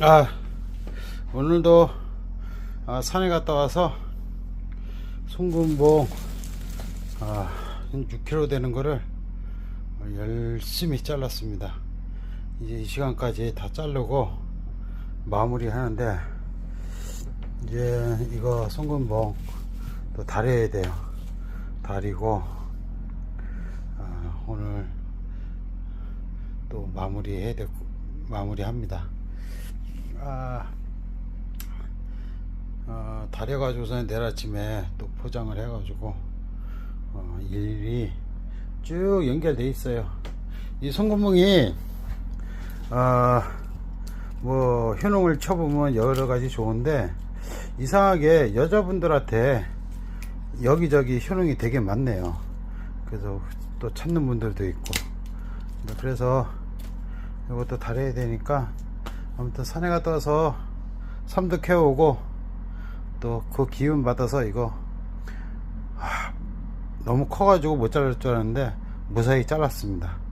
아 오늘도 아, 산에 갔다 와서 송금봉 아, 6kg 되는 거를 열심히 잘랐습니다. 이제 이 시간까지 다 자르고 마무리 하는데 이제 이거 송금봉 또 다려야 돼요. 다리고 아, 오늘 또 마무리 해야 될 마무리 합니다. 아, 어, 다려가지고서 내일 아침에 또 포장을 해가지고 어, 일이 쭉 연결돼 있어요. 이 송구멍이 어, 뭐 효능을 쳐보면 여러 가지 좋은데 이상하게 여자분들한테 여기저기 효능이 되게 많네요. 그래서 또 찾는 분들도 있고 그래서 이것도 다려야 되니까 아무튼 산에 갔다 와서 삼도 캐오고 또 그 기운 받아서 이거 하, 너무 커가지고 못 자를 줄 알았는데 무사히 잘랐습니다.